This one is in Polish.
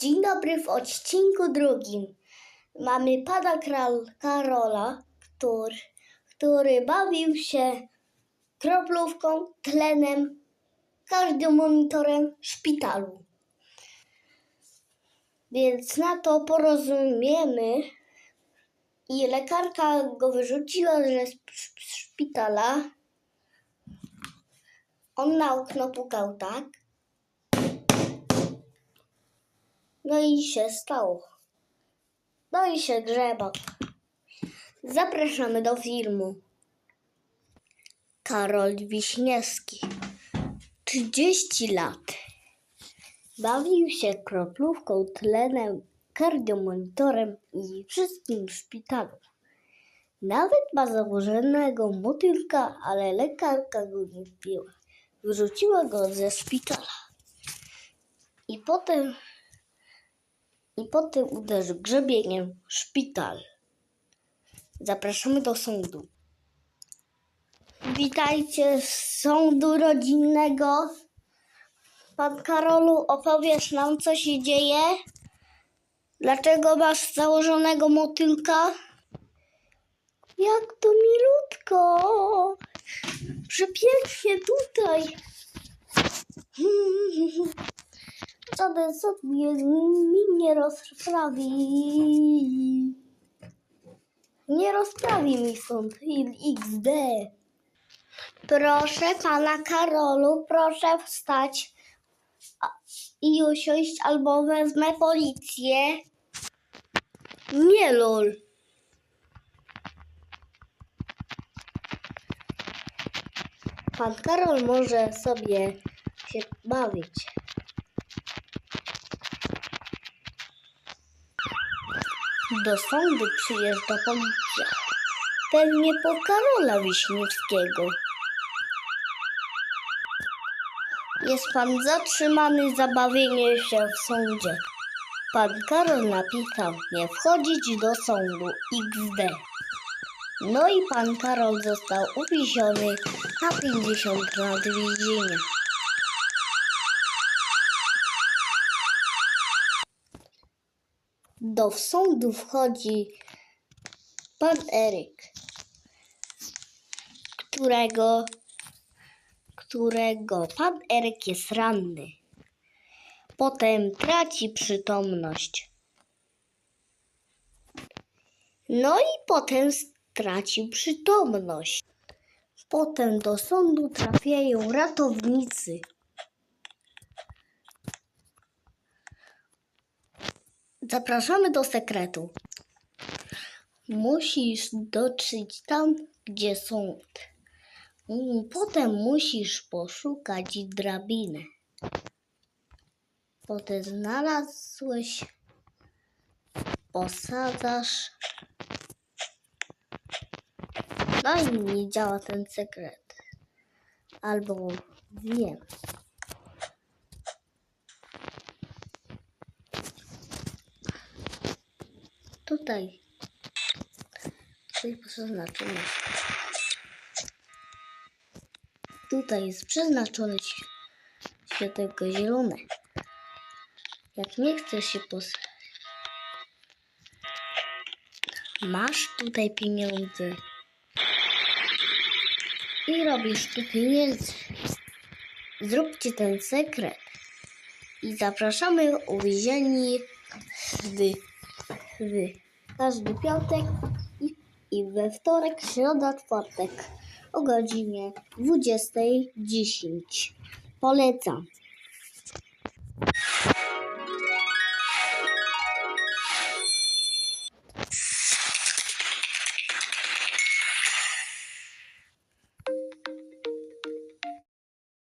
Dzień dobry w odcinku drugim. Mamy pana Kral Karola, który, który bawił się kroplówką, tlenem, każdym monitorem w szpitalu. Więc na to porozumiemy i lekarka go wyrzuciła ze szpitala. On na okno pukał, tak? No i się stało. No i się grzebał. Zapraszamy do filmu. Karol Wiśniewski. 30 lat. Bawił się kroplówką, tlenem, kardiomonitorem i wszystkim w szpitalu. Nawet ma założonego motylka, ale lekarka go nie wbiła. Wyrzuciła go ze szpitala. I potem i potem uderzył grzebieniem w szpital. Zapraszamy do sądu. Witajcie z sądu rodzinnego. Pan Karolu, opowiesz nam, co się dzieje? Dlaczego masz założonego motylka? Jak to milutko! Przepięknie tutaj. Żaden sąd mnie, nie rozprawi. Nie rozprawi mi sąd XD. Proszę pana Karolu, proszę wstać i usiąść albo wezmę policję. Nie lol. Pan Karol może sobie się bawić. Do sądu przyjeżdża policja. Pewnie po Karola Wiśniewskiego. Jest pan zatrzymany za bawienie się w sądzie. Pan Karol napisał nie wchodzić do sądu XD. No i pan Karol został uwieziony na 50 lat więzienia. Do sądu wchodzi pan Eryk, którego, którego pan Eryk jest ranny. Potem traci przytomność. No i potem stracił przytomność. Potem do sądu trafiają ratownicy. Zapraszamy do sekretu. Musisz dotrzeć tam, gdzie. Mm, Potem musisz poszukać drabinę. Potem znalazłeś, posadzasz. No i nie działa ten sekret. Albo wiem. Tutaj. Tutaj przeznaczone. Tutaj jest przeznaczone światełko zielone. Jak nie chcesz się pos... Masz tutaj pieniądze. I robisz tu pieniędzy. Zróbcie ten sekret. I zapraszamy uwięzieni w, w każdy piątek i, i we wtorek, środa, czwartek o godzinie 20.10. Polecam.